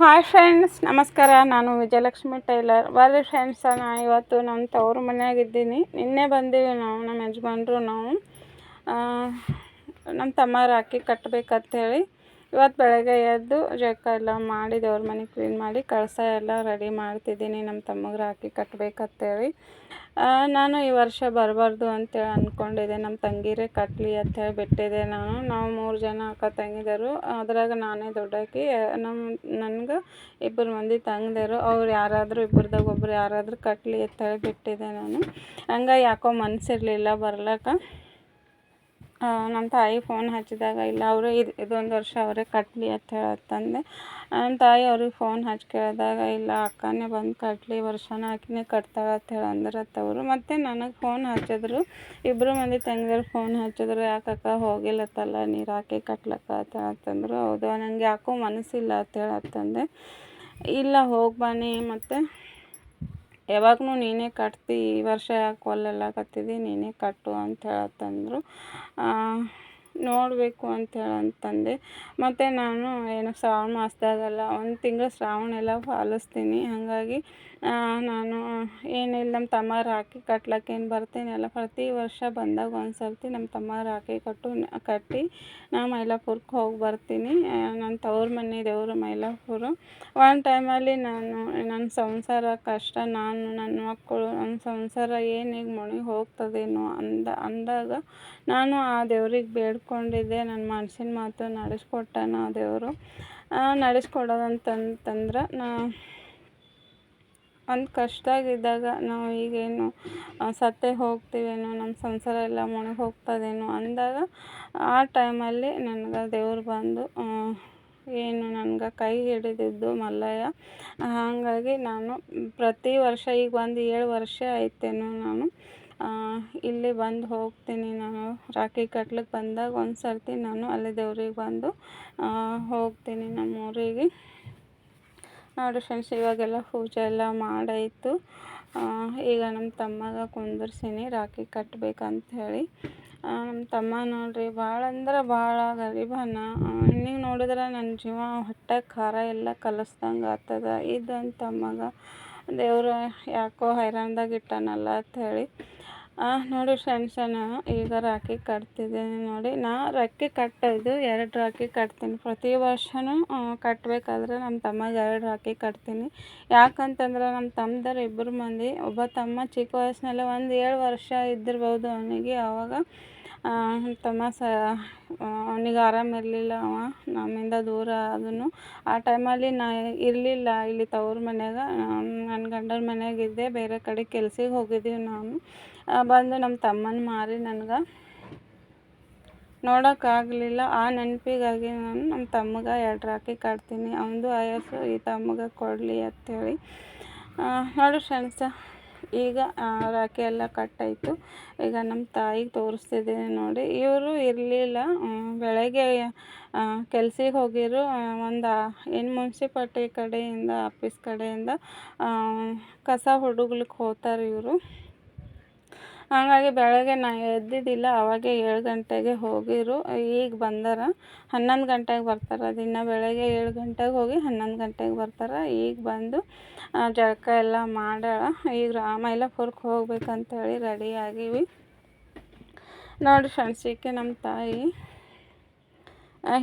Hi friends ನಮಸ್ಕಾರ. ನಾನು Vijayalakshmi tailor. ಬರ್ರಿ ಫ್ರೆಂಡ್ಸ್ ನಾ ಇವತ್ತು ನಮ್ಮ ತವ್ರ ಮನೆಯಾಗಿದ್ದೀನಿ. ನಿನ್ನೆ ಬಂದೀವಿ ನಾವು ನಮ್ಮ ಯಜಮಾನ್ರು ನಾವು. ನಮ್ಮ ತಮ್ಮ ಕಟ್ಟಬೇಕಂತ ಕಟ್ಟಬೇಕಂತೇಳಿ ಇವತ್ತು ಬೆಳಗ್ಗೆ ಎದ್ದು ಜಳಕ ಎಲ್ಲ ಮಾಡಿ ದೇವ್ರ ಮನೆ ಕ್ಲೀನ್ ಮಾಡಿ ಕಳಸ ಎಲ್ಲ ರೆಡಿ ಮಾಡ್ತಿದ್ದೀನಿ ನಮ್ಮ ತಮ್ಮಗೆ ಹಾಕಿ ಕಟ್ಟಬೇಕಂತೇಳಿ ನಾನು ಈ ವರ್ಷ ಬರಬಾರ್ದು ಅಂತೇಳಿ ಅಂದ್ಕೊಂಡಿದ್ದೆ ನಮ್ಮ ತಂಗಿರೇ ಕಟ್ಟಲಿ ಅಂತೇಳಿ ಬಿಟ್ಟಿದ್ದೆ ನಾನು. ನಾವು ಮೂರು ಜನ ಅಕ್ಕ ತಂಗಿದರು. ಅದ್ರಾಗ ನಾನೇ ದೊಡ್ಡಾಕಿ ನಮ್ಮ ನನ್ಗೆ ಇಬ್ಬರು ಮಂದಿ ತಂಗಿದರು. ಅವ್ರು ಯಾರಾದರೂ ಇಬ್ಬರದಾಗ ಒಬ್ರು ಯಾರಾದರೂ ಕಟ್ಟಲಿ ಅಂತೇಳಿ ಬಿಟ್ಟಿದ್ದೆ ನಾನು. ಹಂಗೆ ಯಾಕೋ ಮನಸ್ಸಿರಲಿಲ್ಲ ಬರ್ಲಕ್ಕ. ನಮ್ಮ ತಾಯಿ ಫೋನ್ ಹಚ್ಚಿದಾಗ, ಇಲ್ಲ, ಅವರು ಇದು, ಇದೊಂದು ವರ್ಷ ಅವರೇ ಕಟ್ಟಲಿ ಅಂತ ಹೇಳತ್ತಂದೆ ನಮ್ಮ ತಾಯಿ ಅವ್ರಿಗೆ ಫೋನ್ ಹಚ್ಚಿ ಕೇಳಿದಾಗ, ಇಲ್ಲ, ಅಕ್ಕನೇ ಬಂದು ಕಟ್ಟಲಿ ವರ್ಷನ ಆಕಿನೇ ಕಟ್ತಾಳೆ ಅಂತ ಹೇಳಿ ಅಂದ್ರತ್ತವರು ಮತ್ತು ನನಗೆ ಫೋನ್ ಹಚ್ಚಿದ್ರು. ಇಬ್ಬರು ಮಂದಿ ತಂಗಿದ್ರು ಫೋನ್ ಹಚ್ಚಿದ್ರು ಯಾಕಕ್ಕ ಹೋಗಿಲ್ಲತ್ತಲ್ಲ, ನೀರು ಹಾಕಿ ಕಟ್ಲಕ್ಕ? ಅಂತ ಹೇಳತ್ತಂದ್ರು ಹೌದು ನನಗೆ ಯಾಕೋ ಮನಸ್ಸಿಲ್ಲ ಅಂತ ಹೇಳತ್ತಂದೆ ಇಲ್ಲ, ಹೋಗಿ ಬನ್ನಿ, ಮತ್ತು ಯಾವಾಗೂ ನೀನೇ ಕಟ್ತಿ ಈ ವರ್ಷ ಯಾಕೆ ಒಲ್ಲೆಲ್ಲಾಕತ್ತಿದ್ದಿ ನೀನೇ ಕಟ್ಟು ಅಂತ ಹೇಳತ್ತಂದ್ರು. ನೋಡಬೇಕು ಅಂತ ಅಂತಂದೆ. ಮತ್ತು ನಾನು ಏನು ಶ್ರಾವಣ ಮಾಸದಾಗೆಲ್ಲ ಒಂದು ತಿಂಗಳು ಶ್ರಾವಣ ಎಲ್ಲ ಪಾಲಿಸ್ತೀನಿ. ಹಾಗಾಗಿ ನಾನು ಏನಿಲ್ಲ ನಮ್ಮ ತಮ್ಮ ರಾಖಿ ಬರ್ತೀನಿ ಎಲ್ಲ ಪ್ರತಿ ವರ್ಷ ಬಂದಾಗ ಒಂದು ಸರ್ತಿ ನಮ್ಮ ತಮ್ಮ ರಾಖಿ ಕಟ್ಟು, ಕಟ್ಟಿ ನಾ ಮೈಲಾಪುರಕ್ಕೆ ಹೋಗಿ ಬರ್ತೀನಿ. ನನ್ನ ತವ್ರ ಮನೆ ದೇವರು ಮೈಲಾಪುರ. ಒಂದು ಟೈಮಲ್ಲಿ ನಾನು ನನ್ನ ಸಂಸಾರ ಕಷ್ಟ, ನಾನು, ನನ್ನ ಮಕ್ಕಳು ನನ್ನ ಸಂಸಾರ ಏನು ಈಗ ಮುಳುಗಿ ಹೋಗ್ತದೇನೋ ಅಂದ, ಅಂದಾಗ ನಾನು ಆ ದೇವ್ರಿಗೆ ಬೇಡ್ಕೊಂಡಿದ್ದೆ ನನ್ನ ಮನ್ಸಿನ ಮಾತು ನಡೆಸ್ಕೊಟ್ಟಾನ ಆ ದೇವರು ನಡೆಸ್ಕೊಡೋದಂತಂತಂದ್ರೆ ನಾ ಒಂದು ಕಷ್ಟದಾಗಿದ್ದಾಗ ನಾವು ಈಗೇನು ಸತ್ತೇ ಹೋಗ್ತೀವೇನೋ ನಮ್ಮ ಸಂಸಾರ ಎಲ್ಲ ಮುಳುಗಿ ಹೋಗ್ತದೇನೋ ಅಂದಾಗ ಆ ಟೈಮಲ್ಲಿ ನನಗೆ ದೇವ್ರು ಬಂದು ಏನು ನನ್ಗೆ ಕೈ ಹಿಡಿದಿದ್ದು ಮಲ್ಲಯ್ಯ. ಹಾಗಾಗಿ ನಾನು ಪ್ರತಿ ವರ್ಷ ಈಗ ಒಂದು ಏಳು ವರ್ಷ ಆಯ್ತೇನೋ ನಾನು ಇಲ್ಲಿ ಬಂದು ಹೋಗ್ತೀನಿ ನಾನು. ರಾಖಿ ಕಟ್ಲಿಕ್ಕೆ ಬಂದಾಗ ಒಂದು ಸರ್ತಿ ನಾನು ಅಲ್ಲಿ ದೇವ್ರಿಗೆ ಬಂದು ಹೋಗ್ತೀನಿ ನಮ್ಮ ಊರಿಗೆ ನೋಡಿ ಫ್ರೆಂಡ್ಸ್ ಇವಾಗೆಲ್ಲ ಪೂಜೆ ಎಲ್ಲ ಮಾಡಾಯಿತು. ಈಗ ನಮ್ಮ ತಮ್ಮಗ ಕುಂದರ್ಸೀನಿ, ರಾಖಿ ಕಟ್ಬೇಕಂತ ಹೇಳಿ. ನಮ್ಮ ತಮ್ಮ ನೋಡಿರಿ ಭಾಳ ಅಂದ್ರೆ ಭಾಳ ಗರೀಬನ ನಿಂಗೆ ನೋಡಿದ್ರೆ ನನ್ನ ಜೀವ ಹೊಟ್ಟೆ ಖಾರ ಎಲ್ಲ ಕಲಸ್ದಂಗೆ ಆಗ್ತದ. ಇದು ನನ್ನ ತಮ್ಮಗ ದೇವ್ರು ಯಾಕೋ ಹೈರಾಣ್ದಾಗ ಇಟ್ಟಾನಲ್ಲ ಅಂತ ಹೇಳಿ. ನೋಡಿ ಫ್ರೆಂಡ್ಸನ ಈಗ ರಾಖಿ ಕಟ್ತಿದ್ದೀನಿ ನೋಡಿ. ನಾ ರಾಖಿ ಕಟ್ಟೋದು ಎರಡು ರಾಖಿ ಕಟ್ತೀನಿ. ಪ್ರತಿ ವರ್ಷವೂ ಕಟ್ಟಬೇಕಾದ್ರೆ ನಮ್ಮ ತಮ್ಮಗೆ ಎರಡು ರಾಖಿ ಕಟ್ತೀನಿ. ಯಾಕಂತಂದ್ರೆ ನಮ್ಮ ತಮ್ಮದವ್ರು ಇಬ್ಬರು ಮಂದಿ, ಒಬ್ಬ ತಮ್ಮ ಚಿಕ್ಕ ವಯಸ್ಸಿನಲ್ಲೇ ಒಂದು ಏಳು ವರ್ಷ ಇದ್ದಿರ್ಬೋದು ಅವನಿಗೆ. ಆವಾಗ ತಮ್ಮ ಸ ಅವನಿಗೆ ಆರಾಮಿರಲಿಲ್ಲ ಅವ. ನಮ್ಮಿಂದ ದೂರ ಅದನ್ನು ಆ ಟೈಮಲ್ಲಿ ನಾ ಇರಲಿಲ್ಲ ಇಲ್ಲಿ ತವ್ರ ಮನೆಯಾಗ ನನ್ನ ಗಂಡನ ಮನೆಯಾಗಿದ್ದೆ ಬೇರೆ ಕಡೆ ಕೆಲ್ಸಕ್ಕೆ ಹೋಗಿದ್ದೀವಿ ನಾವು ಬಂದು ನಮ್ಮ ತಮ್ಮನ ಮಾರಿ ನನಗೆ. ನೋಡೋಕ್ಕಾಗಲಿಲ್ಲ ಆ ನೆನಪಿಗಾಗಿ ನಾನು ನಮ್ಮ ತಮ್ಮಗೆ ಎರಡು ರಾಕಿ ಕಟ್ತೀನಿ. ಅವನದು ಆಯಸ್ಸು ಈ ತಮ್ಮಗೆ ಕೊಡಲಿ ಅಂತೇಳಿ. ನೋಡಿ ಫ್ರೆಂಡ್ಸ, ಈಗ ರಾಖಿ ಎಲ್ಲ ಕಟ್ಟಾಯಿತು. ಈಗ ನಮ್ಮ ತಾಯಿಗೆ ತೋರಿಸ್ತಿದ್ದೀನಿ ನೋಡಿ. ಇವರು ಇರಲಿಲ್ಲ. ಬೆಳಗ್ಗೆ ಕೆಲ್ಸಕ್ಕೆ ಹೋಗಿರು. ಒಂದು ಏನು ಮುನ್ಸಿಪಾಲ್ಟಿ ಕಡೆಯಿಂದ, ಆಫೀಸ್ ಕಡೆಯಿಂದ ಕಸ ಹುಡುಗ್ಲಿಕ್ಕೆ ಹೋಗ್ತಾರೆ ಇವರು. ಹಾಗಾಗಿ ಬೆಳಗ್ಗೆ ನಾ ಎದ್ದಿದ್ದಿಲ್ಲ, ಅವಾಗೆ ಏಳು ಗಂಟೆಗೆ ಹೋಗಿರು. ಈಗ ಬಂದಾರ, ಹನ್ನೊಂದು ಗಂಟೆಗೆ ಬರ್ತಾರೆ. ದಿನ ಬೆಳಗ್ಗೆ ಏಳು ಗಂಟೆಗೆ ಹೋಗಿ ಹನ್ನೊಂದು ಗಂಟೆಗೆ ಬರ್ತಾರೆ. ಈಗ ಬಂದು ಜಳಕ ಎಲ್ಲ ಮಾಡ್ಯಾಳ. ಈಗ ರಾಮೈಲಾಪುರಕ್ಕೆ ಹೋಗ್ಬೇಕಂತೇಳಿ ರೆಡಿ ಆಗೀವಿ. ನೋಡಿ ಫ್ರೆಂಡ್ಸ್, ಈಕೆ ನಮ್ಮ ತಾಯಿ.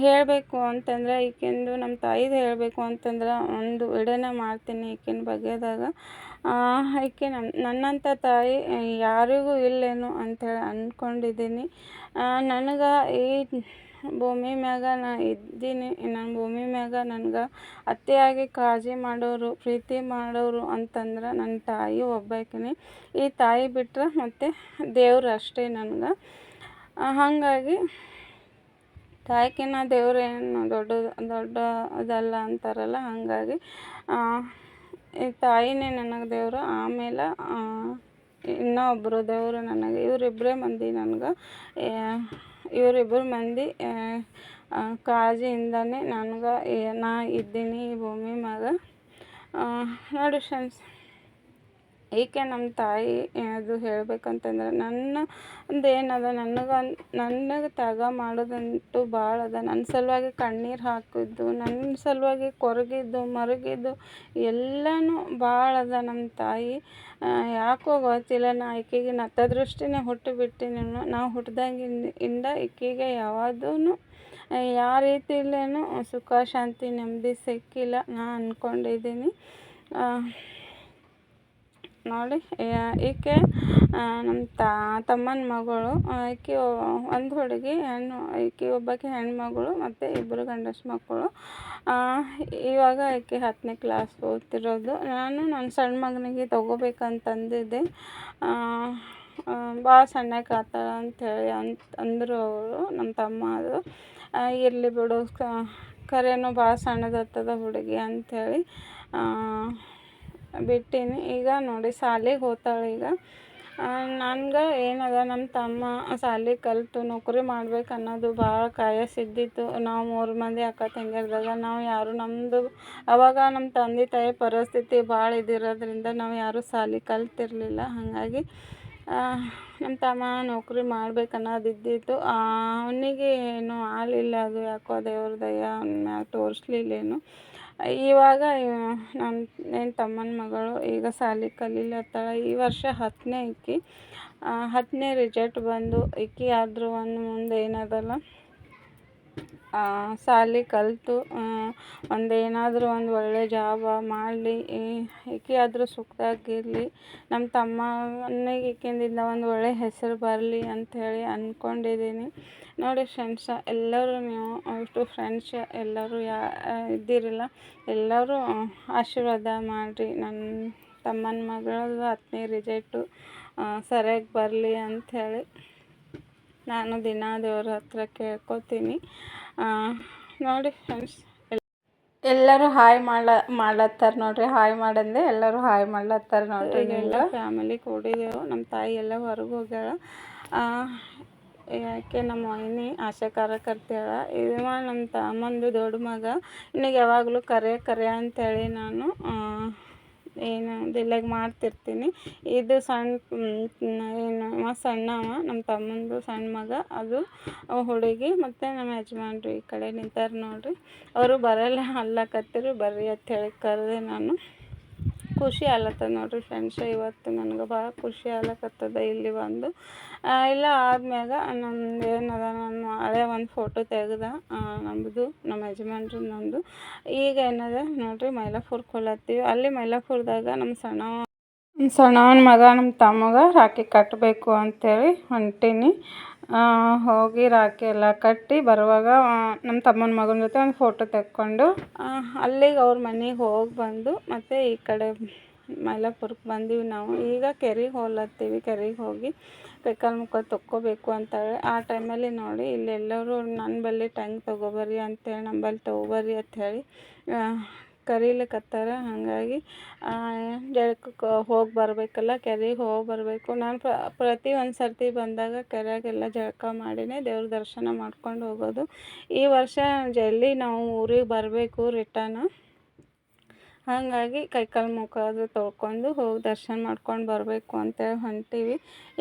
ಹೇಳಬೇಕು ಅಂತಂದರೆ ಈಕೆಂದು ನಮ್ಮ ತಾಯಿದು ಹೇಳಬೇಕು ಅಂತಂದ್ರೆ ಒಂದು ವಿಡಿಯೋನ ಮಾಡ್ತೀನಿ ಈಕಿನ ಬಗ್ಗೆದಾಗ ಈಕೆ ನನ್ನ ನನ್ನಂಥ ತಾಯಿ ಯಾರಿಗೂ ಇಲ್ಲೇನೋ ಅಂಥೇಳಿ ಅಂದ್ಕೊಂಡಿದ್ದೀನಿ ನನಗೆ ಈ ಭೂಮಿ ಮ್ಯಾಗ ನಾ ಇದ್ದೀನಿ. ನನ್ನ ಭೂಮಿ ಮ್ಯಾಗ ನನ್ಗೆ ಅತಿಯಾಗಿ ಕಾಳಜಿ ಮಾಡೋರು, ಪ್ರೀತಿ ಮಾಡೋರು ಅಂತಂದ್ರೆ ನನ್ನ ತಾಯಿ ಒಬ್ಬಾಕಿನಿ ಈ ತಾಯಿ ಬಿಟ್ಟರೆ ಮತ್ತು ದೇವ್ರು ಅಷ್ಟೇ ನನ್ಗೆ. ಹಾಗಾಗಿ ತಾಯಿಕಿನ್ನ ದೇವ್ರು ಏನು ದೊಡ್ಡದು ದೊಡ್ಡ ಅದಲ್ಲ ಅಂತಾರಲ್ಲ, ಹಾಗಾಗಿ ಈ ತಾಯಿನೇ ನನಗೆ ದೇವರು, ಆಮೇಲೆ ಇನ್ನೊಬ್ಬರು ದೇವರು ನನಗೆ ಇವರಿಬ್ಬರೇ ಮಂದಿ ನನಗೆ ಇವರಿಬ್ಬರು ಮಂದಿ ಕಾಳಜಿಯಿಂದನೇ ನನಗೆ ನಾ ಇದ್ದೀನಿ ಭೂಮಿ ಮ್ಯಾಗ. ನೋಡಿ ಫ್ರೆಂಡ್ಸ್ ಈಕೆ ನಮ್ಮ ತಾಯಿ ಅದು ಹೇಳ್ಬೇಕಂತಂದ್ರೆ ನನ್ನ ಒಂದು ಏನದ, ನನಗೆ ನನಗೆ ತ್ಯಾಗ ಮಾಡೋದಂತೂ ಭಾಳ ಅದ. ನನ್ನ ಸಲುವಾಗಿ ಕಣ್ಣೀರು ಹಾಕಿದ್ದು, ನನ್ನ ಸಲುವಾಗಿ ಕೊರಗಿದ್ದು, ಮರಗಿದ್ದು ಎಲ್ಲನೂ ಭಾಳ ಅದ ನಮ್ಮ ತಾಯಿ. ಯಾಕೋ ಗೊತ್ತಿಲ್ಲ, ನಾ ಈಕೆಗೆ ನತದೃಷ್ಟಿನೇ ಹುಟ್ಟು ಬಿಟ್ಟಿನೇನೋ ನಾವು ಹುಟ್ದಾಗಿಂದ ಇಂದ ಈಕೆಗೆ ಯಾವಾದೂ ಯಾವ ರೀತಿಯಲ್ಲೇನೂ ಸುಖ, ಶಾಂತಿ, ನೆಮ್ಮದಿ ಸಿಕ್ಕಿಲ್ಲ ನಾ ಅಂದ್ಕೊಂಡಿದ್ದೀನಿ ನೋಡಿ ಈಕೆ ನಮ್ಮ ತಮ್ಮನ ಮಗಳು ಈಕೆ ಒಂದು ಹುಡುಗಿ, ಹೆಣ್ಣು, ಈಕೆ ಒಬ್ಬಾಕೆ ಹೆಣ್ಮಗಳು ಮತ್ತು ಇಬ್ಬರು ಗಂಡಸು ಮಕ್ಕಳು. ಇವಾಗ ಈಕೆ ಹತ್ತನೇ ಕ್ಲಾಸ್ ಓದ್ತಿರೋದು. ನಾನು ನನ್ನ ಸಣ್ಣ ಮಗನಿಗೆ ತೊಗೋಬೇಕಂತಂದಿದ್ದೆ. ಭಾಳ ಸಣ್ಣಕ್ಕೆ ಆತಾಳ ಅಂಥೇಳಿ ಅಂತ, ಅಂದರು ಅವರು ನಮ್ಮ ತಮ್ಮ ಅದು. ಇರಲಿ ಬಿಡು ಖರೇನು ಭಾಳ ಸಣ್ಣದಾಗ್ತದ ಹುಡುಗಿ ಅಂಥೇಳಿ ಬಿಟ್ಟೀನಿ. ಈಗ ನೋಡಿ, ಶಾಲೆಗೆ ಹೋಗ್ತಾಳೆ ಈಗ. ನನ್ಗೆ ಏನದ ನಮ್ಮ ತಮ್ಮ ಶಾಲೆ ಕಲಿತು ನೌಕರಿ ಮಾಡ್ಬೇಕು ಅನ್ನೋದು ಭಾಳ ಕಾಯಸಿದ್ದಿತ್ತು ನಾವು ಮೂರು ಮಂದಿ ಅಕ್ಕ ತಂಗಿರ್ದಾಗ ನಾವು ಯಾರು ನಮ್ಮದು ಅವಾಗ ನಮ್ಮ ತಂದೆ ತಾಯಿ ಪರಿಸ್ಥಿತಿ ಭಾಳ ಇದಿರೋದ್ರಿಂದ ನಾವು ಯಾರೂ ಶಾಲೆ ಕಲ್ತಿರಲಿಲ್ಲ. ಹಾಗಾಗಿ ನಮ್ಮ ತಮ್ಮ ನೌಕರಿ ಮಾಡ್ಬೇಕು ಅನ್ನೋದು ಇದ್ದಿತ್ತು. ಅವನಿಗೆ ಏನು ಆಗಲಿಲ್ಲ ಅದು ಯಾಕೋ ದೇವ್ರ ದಯ, ಅವ್ನ ಮ್ಯಾಗ ತೋರಿಸ್ಲಿಲ್ಲೇನು. ಇವಾಗ ನನ್ನ ನನ್ನ ತಮ್ಮನ ಮಗಳು ಈಗ ಶಾಲಿ ಕಲಿಲತ್ತಾಳ ಈ ವರ್ಷ ಹತ್ತನೇ ಇಕ್ಕಿ. ಹತ್ತನೇ ರಿಜಲ್ಟ್ ಬಂದು ಈಕಿ ಆದರೂ ಒಂದು ಮುಂದೆ ಏನದಲ್ಲ. ಶಾಲಿ ಕಲಿತು ಒಂದು ಏನಾದರೂ ಒಂದು ಒಳ್ಳೆಯ ಜಾಬ ಮಾಡಲಿ ಈಕೆ ಆದರೂ ಸುಖದಾಗಿರಲಿ ನಮ್ಮ ತಮ್ಮನಿಗೆ ಈಕೆಯಿಂದ ಒಂದು ಒಳ್ಳೆಯ ಹೆಸರು ಬರಲಿ ಅಂಥೇಳಿ ಅಂದ್ಕೊಂಡಿದ್ದೀನಿ ನೋಡಿ ಫ್ರೆಂಡ್ಸ ಎಲ್ಲರೂ ನೀವು ಅಷ್ಟು ಫ್ರೆಂಡ್ಸ್ ಎಲ್ಲರೂ ಯಾ, ಇದ್ದೀರಲ್ಲ, ಎಲ್ಲರೂ ಆಶೀರ್ವಾದ ಮಾಡಿರಿ. ನನ್ನ ತಮ್ಮನ ಮಗಳದು ಹತ್ತನೇ ರಿಜಲ್ಟು ಸರಿಯಾಗಿ ಬರಲಿ ಅಂಥೇಳಿ ನಾನು ದಿನ ದೇವ್ರ ಹತ್ರ ಕೇಳ್ಕೊತೀನಿ. ನೋಡಿ ಫ್ರೆಂಡ್ಸ್ ಎಲ್ಲರೂ ಹಾಯ್ ಮಾಡ ಮಾಡ್ಲತ್ತಾರ ನೋಡ್ರಿ. ಹಾಯ್ ಮಾಡಂದೆ ಎಲ್ಲರೂ ಹಾಯ್ ಮಾಡ್ಲತ್ತಾರ ನೋಡ್ರಿ ಎಲ್ಲ ಫ್ಯಾಮಿಲಿ ಕೂಡಿದೆವು. ನಮ್ಮ ತಾಯಿ ಎಲ್ಲ ಹೊರಗೆ ಹೋಗ್ಯಾಳ. ಯಾಕೆ ನಮ್ಮ ಮೈನಿ ಆಶಾ ಕಾರ್ಯಕರ್ತೆಯಳ. ಇದು ನಮ್ಮ ತಮ್ಮಂದು ದೊಡ್ಡ ಮಗ. ಇನ್ನಿಗೆ ಯಾವಾಗಲೂ ಕರೆ ಕರೆ ಅಂತೇಳಿ ನಾನು ಏನು ಡಿಲೆಗ್ ಮಾಡ್ತಿರ್ತೀನಿ. ಇದು ಸಣ್ಣ ಏನು ಸಣ್ಣವ ನಮ್ಮ ತಮ್ಮಂದು ಸಣ್ಣ ಮಗ, ಅದು ಹುಡುಗಿ ಮತ್ತು ನಮ್ಮ ಯಜಮಾನ್ರು ಈ ಕಡೆ ನಿಂತಾರೆ ನೋಡಿರಿ. ಅವರು ಬರಲ್ಲ ಅಲ್ಲಕತ್ತಿರು ಬರ್ರಿ ಅಂತ ಹೇಳಿ ಕರೆದೆ ನಾನು. ಖುಷಿ ಆಗ್ಲತ್ತದ ನೋಡಿರಿ ಫ್ರೆಂಡ್ಸ್ ಇವತ್ತು ನನಗೆ ಭಾಳ ಖುಷಿ ಆಗ್ಲಕತ್ತದ ಇಲ್ಲಿ ಬಂದು. ಇಲ್ಲ, ಆದ್ಮ್ಯಾಗ ನಂದು ಏನದ, ನಾನು ಹಳೆ ಒಂದು ಫೋಟೋ ತೆಗೆದ ನಮ್ಮದು ನಮ್ಮ ಯಜಮಾನ್ರು ನಂದು. ಈಗ ಏನದ, ನೋಡಿರಿ ಮೈಲಾಪುರಕ್ಕೆ ಹೋಲತ್ತೀವಿ ಅಲ್ಲಿ ಮೈಲಾಪುರದಾಗ ನಮ್ಮ ಸಣ್ಣ ಸಣ್ಣವನ ಮಗ ನಮ್ಮ ತಮ್ಮಗ ರಾಖಿ ಕಟ್ಟಬೇಕು ಅಂತೇಳಿ ಹೊಂಟೀನಿ. ಹೋಗಿ ರಾಖಿ ಎಲ್ಲ ಕಟ್ಟಿ ಬರುವಾಗ ನಮ್ಮ ತಮ್ಮನ ಮಗನ ಜೊತೆ ಒಂದು ಫೋಟೋ ತೆಕ್ಕೊಂಡು ಅಲ್ಲಿಗೆ ಅವ್ರ ಮನೆಗೆ ಹೋಗಿ ಬಂದು ಮತ್ತು ಈ ಕಡೆ ಮೈಲಾಪುರಕ್ಕೆ ಬಂದೀವಿ ನಾವು. ಈಗ ಕೆರೆಗೆ ಹೋಗ್ಲತ್ತೀವಿ ಕೆರೆಗೆ ಹೋಗಿ ಕೈಕಾಲು ಮುಖ ತೊಕ್ಕೋಬೇಕು ಅಂತೇಳಿ ಆ ಟೈಮಲ್ಲಿ ನೋಡಿ ಇಲ್ಲೆಲ್ಲರೂ ನನ್ನ ಬಳಿ ಟಂಗ್ ತೊಗೊಬರ್ರಿ ಅಂತೇಳಿ ನಮ್ಮ ಬಳಿ ಅಂತ ಅಂಥೇಳಿ ಕರೀಲಿಕತ್ತಾರ. ಹಾಗಾಗಿ ಜಳಕಕ್ಕೆ ಹೋಗಿ ಬರಬೇಕಲ್ಲ, ಕೆರೆಗೆ ಹೋಗಿ ಬರಬೇಕು. ನಾನು ಪ್ರತಿ ಒಂದು ಸರ್ತಿ ಬಂದಾಗ ಕೆರೆಯಾಗೆಲ್ಲ ಜಳಕ ಮಾಡಿನೇ ದೇವ್ರ ದರ್ಶನ ಮಾಡ್ಕೊಂಡು ಹೋಗೋದು. ಈ ವರ್ಷ ಜಲ್ದಿ ನಾವು ಊರಿಗೆ ಬರಬೇಕು ರಿಟರ್ನ್. ಹಾಗಾಗಿ ಕೈಕಾಲು ಮುಖ ಅದು ತೊಳ್ಕೊಂಡು ಹೋಗಿ ದರ್ಶನ ಮಾಡ್ಕೊಂಡು ಬರಬೇಕು ಅಂತೇಳಿ ಹೊಂಟೀವಿ.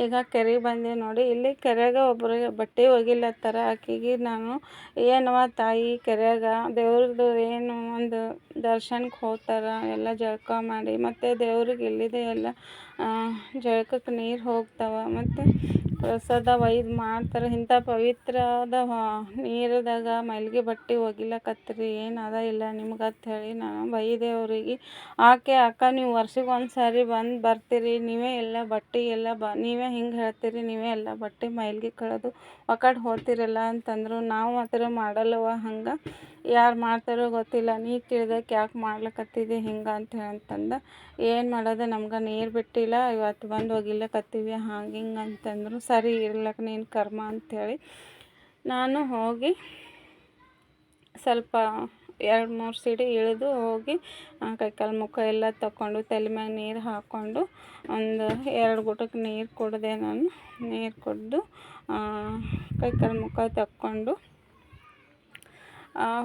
ಈಗ ಕೆರೆಗೆ ಬಂದೀವಿ ನೋಡಿ, ಇಲ್ಲಿ ಕೆರೆಯಾಗ ಒಬ್ಬರಿಗೆ ಬಟ್ಟೆ ಒಗಿಲತ್ತಾರ. ಆಕೆಗೆ ನಾನು ಏನವ ತಾಯಿ ಕೆರೆಯಾಗ ದೇವ್ರದ್ದು ಏನು ಒಂದು ದರ್ಶನಕ್ಕೆ ಹೋಗ್ತಾರ? ಎಲ್ಲ ಜಳಕ ಮಾಡಿ. ಮತ್ತು ದೇವ್ರಿಗೆ ಇಲ್ಲಿದೆ ಎಲ್ಲ ಜಳಕಕ್ಕೆ ನೀರು ಹೋಗ್ತಾವೆ. ಮತ್ತು ಪ್ರಸಾದ ಒಯ್ದು ಮಾಡ್ತಾರೆ. ಇಂಥ ಪವಿತ್ರದ ನೀರದಾಗ ಮೈಲ್ಗೆ ಬಟ್ಟೆ ಒಗಿಲಕತ್ತೀರಿ ಏನು ಅದ ಇಲ್ಲ ನಿಮ್ಗೆ ಹೇಳಿ ನಾನು ಬೈದೆ ಅವರಿಗೆ. ಆಕೆ, ಅಕ್ಕ ನೀವು ವರ್ಷಕ್ಕೆ ಒಂದು ಸಾರಿ ಬಂದು ಬರ್ತೀರಿ, ನೀವೇ ಎಲ್ಲ ಬಟ್ಟೆ ಎಲ್ಲ ಬ, ನೀವೇ ಹಿಂಗೆ ಹೇಳ್ತೀರಿ, ನೀವೇ ಎಲ್ಲ ಬಟ್ಟೆ ಮೈಲ್ಗೆ ಕಳೆದು ಒಕ್ಕಡೆ ಹೋತಿರಲ್ಲ ಅಂತಂದರು. ನಾವು ಮಾತ್ರ ಮಾಡಲ್ಲವ ಹಂಗೆ ಯಾರು ಮಾಡ್ತಾರೋ ಗೊತ್ತಿಲ್ಲ. ನೀ ತಿಳಿದಕ್ಕೆ ಯಾಕೆ ಮಾಡ್ಲಕತ್ತಿದೆ ಹಿಂಗೆ ಅಂತ ಅಂತಂದ. ಏನು ಮಾಡೋದು, ನಮ್ಗೆ ನೀರು ಬಿಟ್ಟಿಲ್ಲ ಇವತ್ತು ಬಂದು ಒಗಿಲಕತ್ತೀವಿ, ಹಂಗೆ ಹಿಂಗೆ ಅಂತಂದರು. ಸರಿ ಇರ್ಲಕ್ಕ ನೀನು ಕರ್ಮ ಅಂಥೇಳಿ ನಾನು ಹೋಗಿ ಸ್ವಲ್ಪ ಎರಡು ಮೂರು ಸಿಡಿ ಇಳಿದು ಹೋಗಿ ಕೈಕಾಲು ಮುಖ ಎಲ್ಲ ತಗೊಂಡು ತಲೆ ಮ್ಯಾಗ ನೀರು ಹಾಕ್ಕೊಂಡು ಒಂದು ಎರಡು ಗುಟಕ್ಕೆ ನೀರು ಕುಡಿದೆ ನಾನು. ನೀರು ಕುಡಿದು ಕೈಕಾಲು ಮುಖ ತಕ್ಕೊಂಡು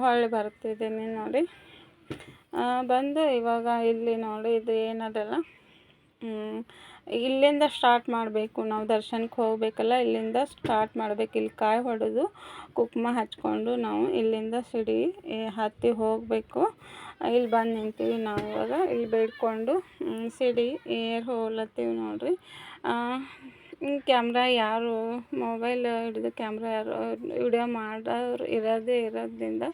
ಹೊಳ್ಳಿ ಬರ್ತಿದ್ದೀನಿ ನೋಡಿ. ಬಂದು ಇವಾಗ ಇಲ್ಲಿ ನೋಡಿ ಇದು ಏನದಲ್ಲ ಇಲ್ಲಿಂದ ಸ್ಟಾರ್ಟ್ ಮಾಡಬೇಕು. ನಾವು ದರ್ಶನಕ್ಕೆ ಹೋಗಬೇಕಲ್ಲ, ಇಲ್ಲಿಂದ ಸ್ಟಾರ್ಟ್ ಮಾಡಬೇಕು. ಇಲ್ಲಿ ಕಾಯಿ ಹೊಡೆದು ಕುಕ್ಮ ಹಚ್ಕೊಂಡು ನಾವು ಇಲ್ಲಿಂದ ಸಿಡಿ ಹತ್ತಿ ಹೋಗಬೇಕು. ಇಲ್ಲಿ ಬಂದು ನಿಂತೀವಿ ನಾವು ಇವಾಗ. ಇಲ್ಲಿ ಬೇಡ್ಕೊಂಡು ಸಿಡಿ, ಏರ್ ಹೋಗ್ಲತ್ತೀವಿ ನೋಡ್ರಿ. ಕ್ಯಾಮ್ರಾ ಯಾರು, ಮೊಬೈಲ್ ಹಿಡಿದು ಕ್ಯಾಮ್ರಾ ಯಾರು, ವಿಡಿಯೋ ಮಾಡೋರು ಇರೋದೇ ಇರೋದ್ರಿಂದ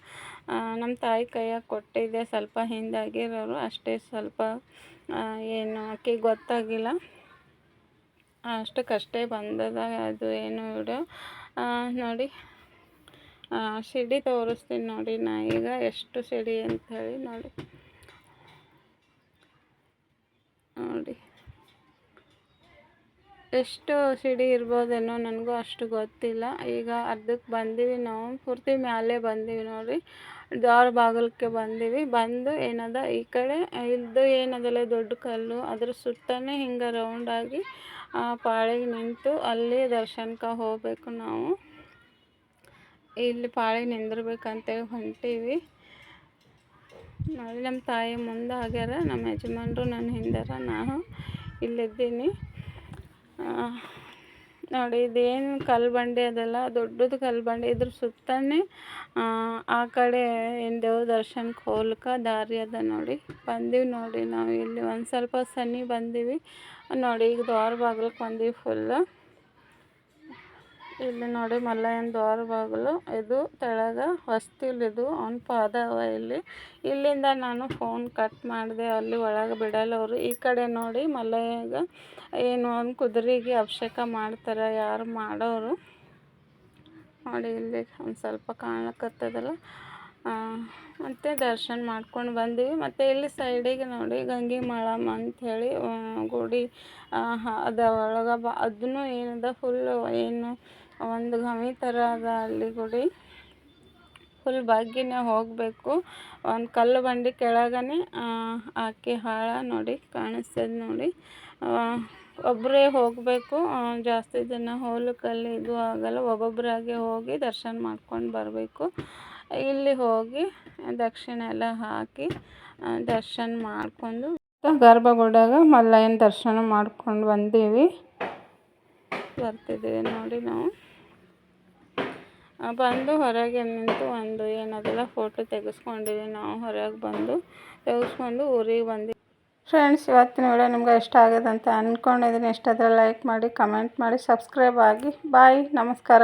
ನಮ್ಮ ತಾಯಿ ಕೈಯಾಗ ಕೊಟ್ಟಿದ್ದೆ. ಸ್ವಲ್ಪ ಹಿಂದಾಗಿರೋರು ಅಷ್ಟೇ ಸ್ವಲ್ಪ ಏನು ಆಕೆ ಗೊತ್ತಾಗಿಲ್ಲ. ಅಷ್ಟಕ್ಕಷ್ಟೇ ಬಂದದ. ಅದು ಏನು ವಿಡಿಯೋ ನೋಡಿ. ಸಿಡಿ ತೋರಿಸ್ತೀನಿ ನೋಡಿ ನಾ ಈಗ ಎಷ್ಟು ಸಿಡಿ ಹೇಳಿ ನೋಡಿ. ನೋಡಿ. ಎಷ್ಟು ಸಿಡಿ ಇರ್ಬೋದೇನೋ ನನಗೂ ಅಷ್ಟು ಗೊತ್ತಿಲ್ಲ. ಈಗ ಅರ್ಧಕ್ಕೆ ಬಂದೀವಿ ನಾವು. ಪೂರ್ತಿ ಮ್ಯಾಲೆ ಬಂದೀವಿ ನೋಡಿ. ದಾರ ಬಾಗಿಲಕ್ಕೆ ಬಂದೀವಿ. ಬಂದು ಏನದ, ಈ ಕಡೆ ಇಲ್ದು ಏನದಲ್ಲ ದೊಡ್ಡ ಕಲ್ಲು, ಅದ್ರ ಸುತ್ತನೇ ಹಿಂಗೆ ರೌಂಡಾಗಿ ಪಾಳಿಗೆ ನಿಂತು ಅಲ್ಲಿ ದರ್ಶನಕ್ಕೆ ಹೋಗಬೇಕು ನಾವು. ಇಲ್ಲಿ ಪಾಳಿಗೆ ನಿಂದಿರ್ಬೇಕಂತೇಳಿ ಹೊಂಟೀವಿ. ಅಲ್ಲಿ ನಮ್ಮ ತಾಯಿ ಮುಂದೆ ಆಗ್ಯಾರ, ನಮ್ಮ ಯಜಮಾನರು ನನ್ನ ಹಿಂದಾರ, ನಾನು ಇಲ್ಲಿದ್ದೀನಿ. ನೋಡಿ, ಇದೇನು ಕಲ್ಲು ಬಂಡೆ ಅದಲ್ಲ, ದೊಡ್ಡದು ಕಲ್ಲು ಬಂಡೆ ಇದ್ರ ಸುತ್ತನೇ, ಆ ಕಡೆ ಏನು ದೇವ್ರ ದರ್ಶನಕ್ಕೆ ಹೋಗ್ಲಿಕ್ಕೆ ದಾರಿ ಅದ ನೋಡಿ. ಬಂದೀವಿ ನೋಡಿ ನಾವು ಇಲ್ಲಿ ಒಂದು ಸ್ವಲ್ಪ ಸನಿ ಬಂದೀವಿ. ನೋಡಿ, ಈಗ ದ್ವಾರ ಬಾಗಿಲಕ್ಕೆ ಬಂದೀವಿ ಫುಲ್ಲು ಇಲ್ಲಿ ನೋಡಿ ಮಲ್ಲಯ್ಯನ ದ್ವಾರ ಬಾಗಿಲು. ಇದು ತೆಳಗ ಹೊಸ್ತಿಲಿದು ಅವ್ನ ಪಾದ ಅವ ಇಲ್ಲಿ. ಇಲ್ಲಿಂದ ನಾನು ಫೋನ್ ಕಟ್ ಮಾಡಿದೆ, ಅಲ್ಲಿ ಒಳಗೆ ಬಿಡಲ್ಲ ಅವರು. ಈ ಕಡೆ ನೋಡಿ ಮಲ್ಲಯ್ಯಗ ಏನು ಅವ್ನ ಕುದುರೆಗೆ ಅಭಿಷೇಕ ಮಾಡ್ತಾರೆ, ಯಾರು ಮಾಡೋರು. ನೋಡಿ, ಇಲ್ಲಿ ಒಂದು ಸ್ವಲ್ಪ ಕಾಣಕತ್ತದಲ್ಲ. ಮತ್ತು ದರ್ಶನ ಮಾಡ್ಕೊಂಡು ಬಂದ್ವಿ. ಮತ್ತು ಇಲ್ಲಿ ಸೈಡಿಗೆ ನೋಡಿ ಗಂಗೆ ಮಾಳಮ್ಮ ಅಂಥೇಳಿ ಗುಡಿ ಅದ ಒಳಗೆ ಬ ಅದನ್ನು ಏನದ ಫುಲ್ಲು ಏನು ಒಂದು ಗಮಿ ಥರ ಅದ ಅಲ್ಲಿ ಗುಡಿ. ಫುಲ್ ಬಗ್ಗಿನೇ ಹೋಗಬೇಕು. ಒಂದು ಕಲ್ಲು ಬಂಡಿ ಕೆಳಗನೆ ಆಕೆ ಹಾಳ ನೋಡಿ ಕಾಣಿಸ್ತದೆ ನೋಡಿ. ಒಬ್ಬರೇ ಹೋಗಬೇಕು. ಜಾಸ್ತಿ ಜನ ಹೋಲಕ್ಕಲ್ಲಿ ಇದು ಆಗಲ್ಲ. ಒಬ್ಬೊಬ್ಬರಾಗೆ ಹೋಗಿ ದರ್ಶನ ಮಾಡ್ಕೊಂಡು ಬರಬೇಕು. ಇಲ್ಲಿ ಹೋಗಿ ದಕ್ಷಿಣ ಎಲ್ಲ ಹಾಕಿ ದರ್ಶನ ಮಾಡಿಕೊಂಡು ಗರ್ಭಗುಡಾಗ ಮಲ್ಲಯ್ಯನ ದರ್ಶನ ಮಾಡ್ಕೊಂಡು ಬಂದೀವಿ. ಬರ್ತಿದ್ದೀವಿ ನೋಡಿ ನಾವು. ಬಂದು ಹೊರಗೆ ನಿಂತು ಒಂದು ಏನದೆಲ್ಲ ಫೋಟೋ ತೆಗೆಸ್ಕೊಂಡಿವಿ. ನಾವು ಹೊರಗೆ ಬಂದು ತೆಗೆಸ್ಕೊಂಡು ಊರಿಗೆ ಬಂದು ಫ್ರೆಂಡ್ಸ್ ಇವತ್ತಿನ ವಿಡಿಯೋ ನಿಮ್ಗೆ ಇಷ್ಟ ಆಗಿದೆ ಅಂತ ಅಂದ್ಕೊಂಡಿದ್ದೀನಿ ಇಷ್ಟ ಆದರೆ ಲೈಕ್ ಮಾಡಿ ಕಮೆಂಟ್ ಮಾಡಿ ಸಬ್ಸ್ಕ್ರೈಬ್ ಆಗಿ. ಬಾಯ್ ನಮಸ್ಕಾರ.